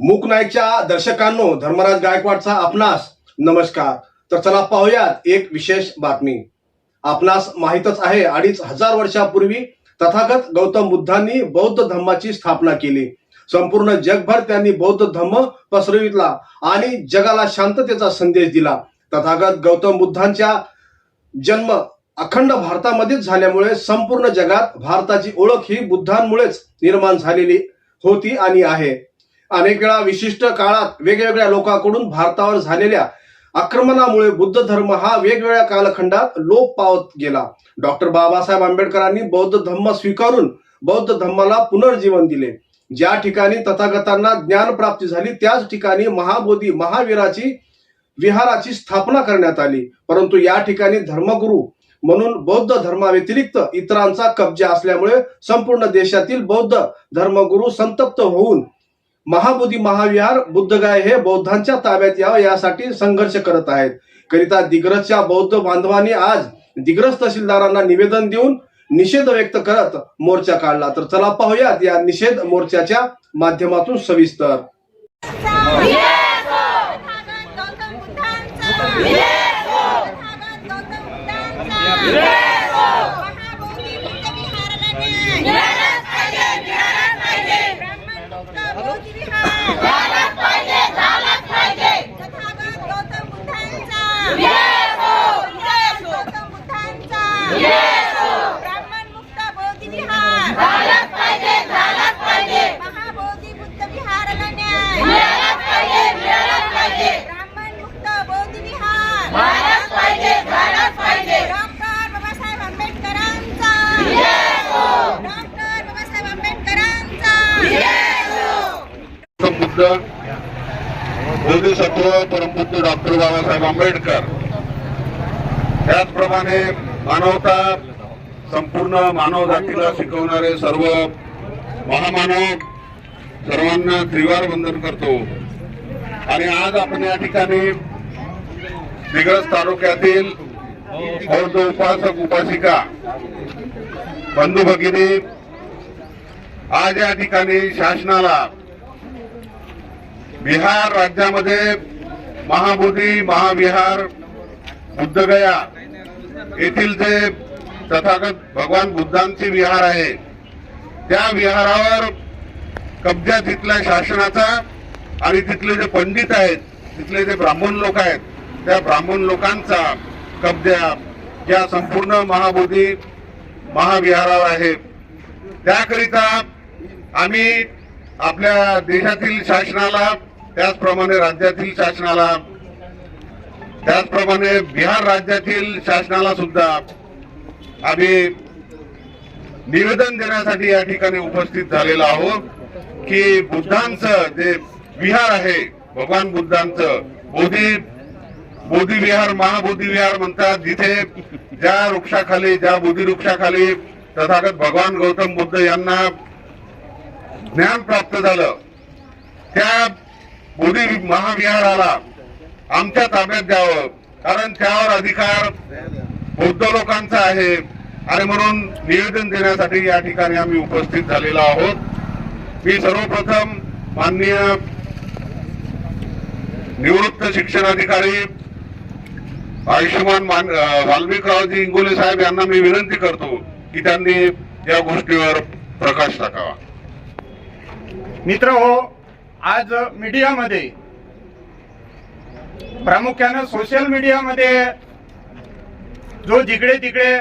मूक नाईकच्या दर्शकांनो धर्मराज गायकवाडचा आपणास नमस्कार. तर चला पाहूयात एक विशेष बातमी. आपणास माहीतच आहे अडीच हजार वर्षापूर्वी तथागत गौतम बुद्धांनी बौद्ध धम्माची स्थापना केली. संपूर्ण जगभर त्यांनी बौद्ध धम्म पसरविला आणि जगाला शांततेचा संदेश दिला. तथागत गौतम बुद्धांच्या जन्म अखंड भारतामध्येच झाल्यामुळे संपूर्ण जगात भारताची ओळख ही बुद्धांमुळेच निर्माण झालेली होती आणि आहे. अनेक वेळा विशिष्ट काळात वेगवेगळ्या लोकांकडून भारतावर झालेल्या आक्रमणामुळे बुद्ध धर्म हा वेगवेगळ्या कालखंडात लोप पावत गेला. डॉक्टर बाबासाहेब आंबेडकरांनी बौद्ध धम्म स्वीकारून बौद्ध धम्माला पुनर्जीवन दिले. ज्या ठिकाणी तथागतांना ज्ञान प्राप्ती झाली त्याच ठिकाणी महाबोधी महावीराची विहाराची स्थापना करण्यात आली. परंतु या ठिकाणी धर्मगुरू म्हणून बौद्ध धर्माव्यतिरिक्त इतरांचा कब्जा असल्यामुळे संपूर्ण देशातील बौद्ध धर्मगुरू संतप्त होऊन महाबोधी महाविहार बुद्धगाय हे बौद्धांच्या ताब्यात यावं यासाठी संघर्ष करत आहेत. करिता दिग्रजच्या बौद्ध बांधवांनी आज दिग्रज तहसीलदारांना निवेदन देऊन निषेध व्यक्त करत मोर्चा काढला. तर चला पाहूयात या निषेध मोर्चाच्या माध्यमातून सविस्तर. Yeah गौतम बुद्धांचा तथागत गौतम बुद्धांचा महाबोधी बुद्ध विहाराला न्याय ब्राह्मण मुक्त बौद्ध विहार तथागत गौतम बुद्धांचा तथागत गौतम बुद्धांचा ब्राह्मण मुक्त बौद्ध विहार महाबोधी बुद्ध विहाराला न्याय ब्राह्मण मुक्त बौद्ध विहार डॉक्टर बाबासाहेब आंबेडकरांचा डॉक्टर बाबासाहेब आंबेडकरांचा बुद्ध बोधिसत्व परमबुद्ध डॉक्टर बाबासाहेब आंबेडकर. त्याचप्रमाणे मानवता संपूर्ण मानव जातीला शिकवणारे सर्व महामानव सर्वांना त्रिवार वंदन करतो. आणि आज आपण या ठिकाणी दिग्रस तालुक्यातील बौद्ध उपासक उपासिका बंधू भगिनी आज या ठिकाणी शासनाला बिहार राज्यामध्ये महाबोधी महाविहार बुद्धगया येथील जे तथागत भगवान बुद्धांचे विहार आहे त्या विहारावर कब्जा तिथल्या शासनाचा आणि तिथले जे पंडित आहेत तिथले जे ब्राह्मण लोक आहेत त्या ब्राह्मण लोकांचा कब्जा या संपूर्ण महाबोधी महाविहारावर आहे. त्याकरिता आम्ही आपल्या देशातील शासनाला त्याचप्रमाणे राज्यातील शासनाला त्याचप्रमाणे बिहार राज्यातील शासनाला सुद्धा आम्ही निवेदन देण्यासाठी या ठिकाणी उपस्थित झालेलो आहोत की बुद्धांचं जे विहार आहे भगवान बुद्धांचं बोधी बोधी विहार महाबोधी विहार म्हणतात जिथे ज्या वृक्षाखाली ज्या बोधी वृक्षाखाली तथागत भगवान गौतम बुद्ध यांना ज्ञान प्राप्त झालं त्या बोधी महाविहाराला आमच्या ताब्यात द्यावं कारण त्यावर अधिकार बौद्ध लोकांचा आहे. आणि म्हणून निवेदन देण्यासाठी या ठिकाणी आम्ही उपस्थित झालेलो आहोत. मी सर्वप्रथम माननीय निवृत्त शिक्षण अधिकारी आयुष्यमान मान वाल्मिकरावजी इंगोले साहेब यांना मी विनंती करतो की त्यांनी या गोष्टीवर प्रकाश टाकावा. मित्र हो आज मीडियामध्ये प्रामुख्यानं सोशल मीडियामध्ये जो जिकडे तिकडे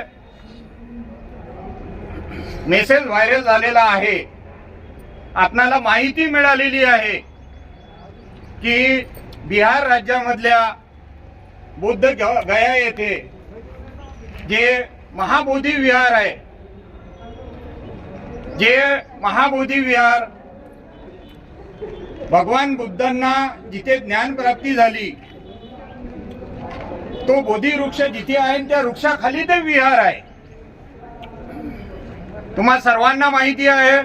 मेसेज व्हायरल झालेला आहे आपणाला माहिती मिळालेली आहे की बिहार राज्यामधल्या बुद्ध ग- गया येथे जे महाबोधी विहार आहे जे महाबोधी विहार भगवान बुद्धांना जिथे ज्ञान प्राप्ती झाली तो बोधी वृक्ष जिथे आहे त्या वृक्षाखाली ते विहार आहे. तुम्हा सर्वांना माहिती आहे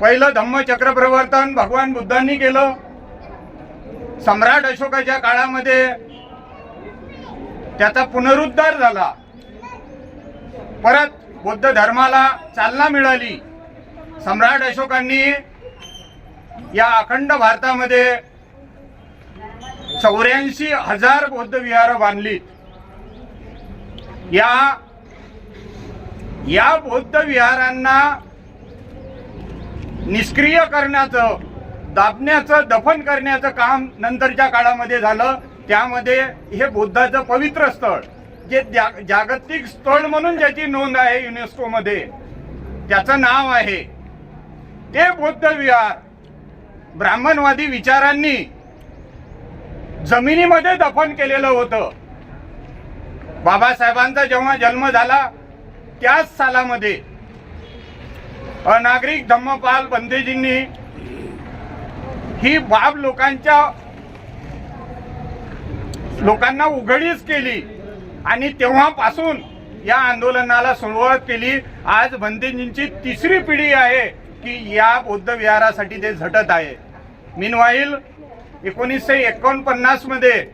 पहिलं धम्मचक्र प्रवर्तन भगवान बुद्धांनी केलं. सम्राट अशोकाच्या काळामध्ये त्याचा पुनरुद्धार झाला. परत बौद्ध धर्माला चालना मिळाली. सम्राट अशोकांनी या अखंड भारतामध्ये चौऱ्याऐंशी हजार बौद्ध विहार बांधलीत या या बौद्ध विहारांना निष्क्रिय करण्याचं दाबण्याचं दफन करण्याचं काम नंतरच्या काळामध्ये झालं. त्यामध्ये हे बुद्धाचं पवित्र स्थळ जे जागतिक स्थळ म्हणून ज्याची नोंद आहे युनेस्कोमध्ये त्याचं नाव आहे. ते बौद्ध विहार ब्राह्मणवादी विचारांनी जमिनीमध्ये दफन केलेलं होतं. बाबासाहेबांचा जेव्हा जन्म झाला त्याच सालामध्ये अनागरिक धम्मपाल बंदेजींनी ही बाब लोकांच्या लोकांना उघडीच केली आणि तेव्हापासून या आंदोलनाला सुरुवात केली. आज बंदेजींची तिसरी पिढी आहे की या बौद्ध विहारासाठी ते झटत आहे. मिनवाईल एकोणीसशे एकोणपन्नासमध्ये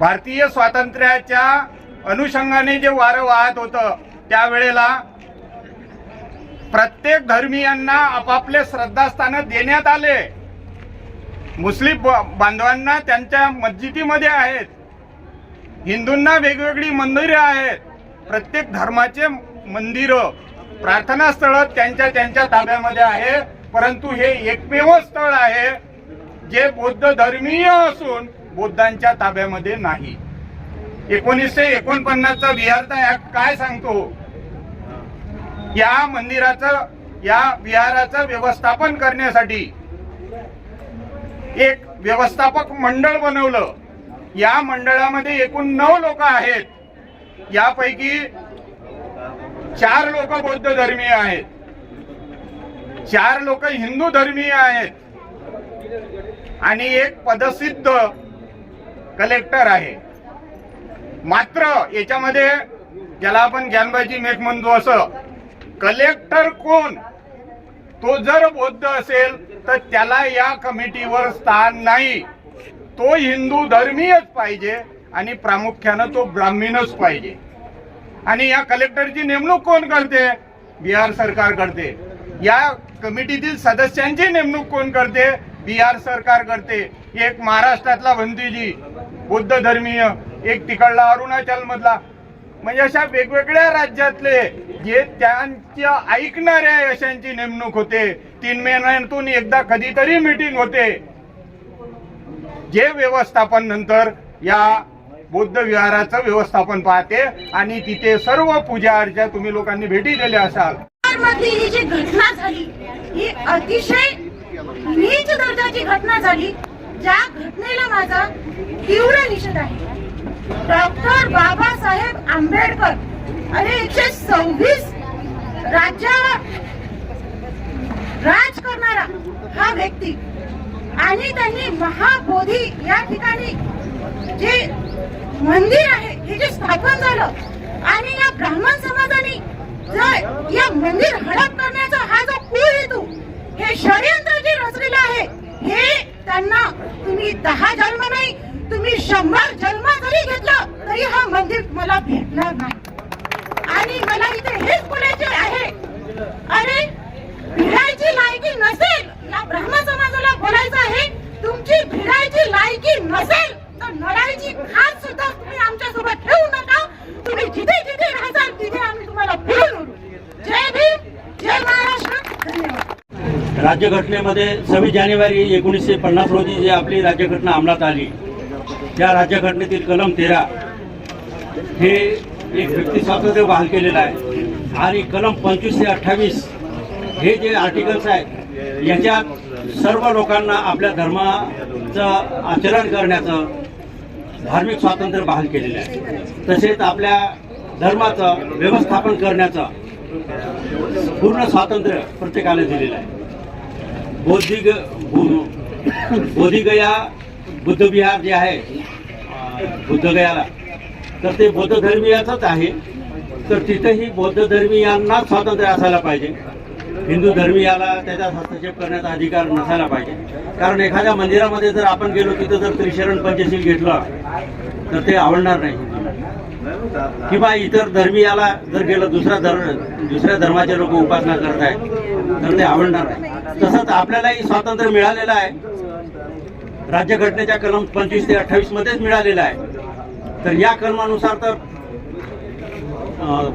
भारतीय स्वातंत्र्याच्या अनुषंगाने जे वारं वाहत होतं त्यावेळेला प्रत्येक धर्मीयांना आपापले श्रद्धास्थानं देण्यात आले. मुस्लिम ब- बांधवांना त्यांच्या मस्जिदीमध्ये आहेत. हिंदूंना वेगवेगळी मंदिरं आहेत. प्रत्येक धर्माचे मंदिरं प्रार्थनास्थळं त्यांच्या त्यांच्या ताब्यामध्ये आहे. परंतु हे एकमेव स्थळ आहे जे बौद्ध धर्मीय असून बौद्धांच्या ताब्यामध्ये नाही. एकोणीसशे एकोणपन्नासचा विहारचा ऍक्ट काय सांगतो? या मंदिराचं या विहाराचं व्यवस्थापन करण्यासाठी एक व्यवस्थापक मंडळ बनवलं. या मंडळामध्ये एकूण नऊ लोक आहेत. यापैकी चार लोक बौद्ध धर्मीय आहेत. चार लोक हिंदू धर्मीय आहेत. आणि एक पदसिद्ध कलेक्टर आहे. मात्र याच्यामध्ये ज्याला आपण ज्ञानबाजी मेघ म्हणतो असं कलेक्टर कोण? तो जर बौद्ध असेल तर त्याला या कमिटीवर स्थान नाही. तो हिंदू धर्मीयच पाहिजे आणि प्रामुख्यानं तो ब्राह्मीणच पाहिजे. आणि या कलेक्टरची नेमणूक कोण करते? बिहार सरकार करते. या कमिटीतील सदस्यांची नेमणूक कोण करते? बिहार सरकार करते. एक महाराष्ट्रातला भंतीजी बौद्ध धर्मीय एक तिकडला अरुणाचल मधला म्हणजे अशा वेगवेगळ्या राज्यातले जे त्यांच्या ऐकणाऱ्या यशांची नेमणूक होते. तीन महिन्यातून एकदा कधीतरी मीटिंग होते. जे व्यवस्थापन नंतर या बौद्ध विहाराचं व्यवस्थापन पाहते आणि तिथे सर्व पूजा अर्चा तुम्ही लोकांनी भेटी दिल्या असाल. मधली ही जी घटना झाली ही अतिशय नीच दर्जाची घटना झाली ज्या घटनेला माझा तीव्र निषेध आहे. डॉक्टर बाबासाहेब आंबेडकर आणि एकशे सव्वीस राज्यावर राज करणारा हा व्यक्ती आणि त्यांनी महाबोधी या ठिकाणी जे मंदिर आहे हे जे स्थापन झालं आणि या ब्राह्मण समाजाने जर या मंदिर हडप करण्याचा हा जो कूळ हेतू हे षडयंत्र जे रचलेलं आहे. हे त्यांना तुम्ही दहा जन्म नाही तुम्ही शंभर जन्म जरी घेतलं तरी हा मंदिर मला भेटणार नाही. आणि मला इथे हेच बोलायचे आहे अरे भिडायची लायकी नसेल या ब्राह्मण समाजाला बोलायचं आहे तुमची भिडायची लायकी नसेल तर लढाईची खास सुद्धा तुम्ही आमच्यासोबत ठेवू नका. तुम्ही जिथे जिथे राहताल तिथे आम्ही राज्यघटनेमध्ये सव्वीस जानेवारी एकोणीसशे पन्नास रोजी जी आपली राज्यघटना अंमलात आली त्या राज्यघटनेतील कलम तेरा हे एक व्यक्ती स्वातंत्र्य बहाल केलेलं आहे. आणि कलम पंचवीस ते अठ्ठावीस हे जे आर्टिकल्स आहेत याच्यात सर्व लोकांना आपल्या धर्माचं आचरण करण्याचं धार्मिक स्वातंत्र्य बहाल केलेलं आहे. तसेच आपल्या धर्माचं व्यवस्थापन करण्याचं पूर्ण स्वातंत्र्य प्रत्येकाला दिलेलं आहे. बौद्धिक बोधिगया बुद्धविहार जे आहे बुद्धगयाला तर ते बौद्ध धर्मीयाचंच आहे. तर तिथेही बौद्ध धर्मीयांना स्वातंत्र्य असायला पाहिजे. हिंदू धर्मीयाला त्याचा हस्तक्षेप करण्याचा अधिकार नसायला पाहिजे. कारण एखाद्या मंदिरामध्ये जर आपण गेलो तिथं जर त्रिशरण पंचशील घेतलं तर ते आवडणार नाही. किंवा इतर धर्मीयाला जर गेलं दुसरा धर्म दुसऱ्या धर्माचे लोक उपासना करत आहेत तर ते आवडणार नाही. तसंच आपल्यालाही स्वातंत्र्य मिळालेलं आहे. राज्यघटनेच्या कलम पंचवीस ते अठ्ठावीस मध्येच मिळालेलं आहे. तर या कलमानुसार तर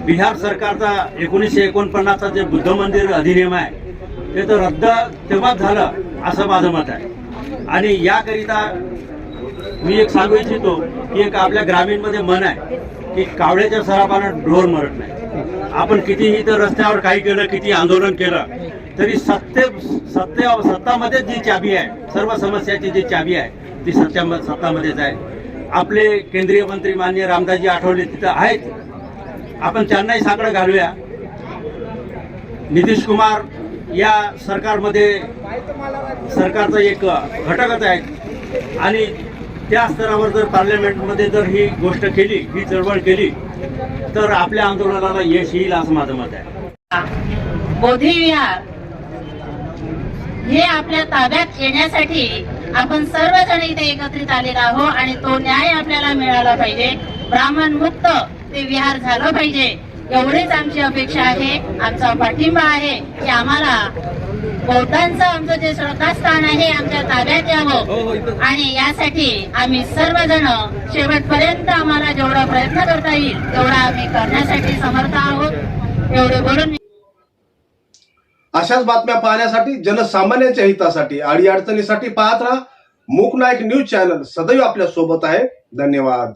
बिहार सरकारचा एकोणीसशे एकोणपन्नासचा जे बुद्ध मंदिर अधिनियम आहे ते तर रद्द तेव्हाच झालं असं माझं मत आहे. आणि याकरिता मी एक सांगू इच्छितो की एक आपल्या ग्रामीणमध्ये मन आहे. की कावळ्याच्या सरापाला ढोर मरत नाही. आपण कितीही तर रस्त्यावर काही केलं किती आंदोलन केलं तरी सत्ते सत्ते सत्तामध्येच जी चाबी आहे सर्व समस्याची जी चाबी आहे ती सत्या सत्तामध्येच आहे आपले केंद्रीय मंत्री मान्य रामदासजी आठवले तिथं आहेत. आपण त्यांनाही साकडं घालूया. नितीश कुमार या सरकारमध्ये सरकारचा एक घटकच आहे. आणि त्या स्तरावर जर पार्लमेंटमध्ये जर ही गोष्ट केली ही चळवळ केली तर आपल्या आंदोलनाला यश येईल असं माझं मत आहे. बोधी विहार. हे आपल्या ताब्यात येण्यासाठी आपण सर्वजण इथे एकत्रित आलेलो आहोत आणि तो न्याय आपल्याला मिळाला पाहिजे. ब्राह्मण मुक्त ते विहार झालं पाहिजे. एवढीच आमची अपेक्षा आहे आमचा पाठिंबा आहे की आम्हाला बौद्धांचं आमचं जे श्रद्धास्थान आहे आमच्या ताब्यात यावं. आणि यासाठी आम्ही सर्वजण शेवटपर्यंत आम्हाला जेवढा प्रयत्न करता येईल तेवढा आम्ही करण्यासाठी समर्थ आहोत. एवढे बोलून मी अशाच बातम्या पाहण्यासाठी जनसामान्यांच्या हितासाठी अडीअडचणीसाठी पाहत राहा. मूक नायक न्यूज चॅनल सदैव आपल्यासोबत आहे. धन्यवाद.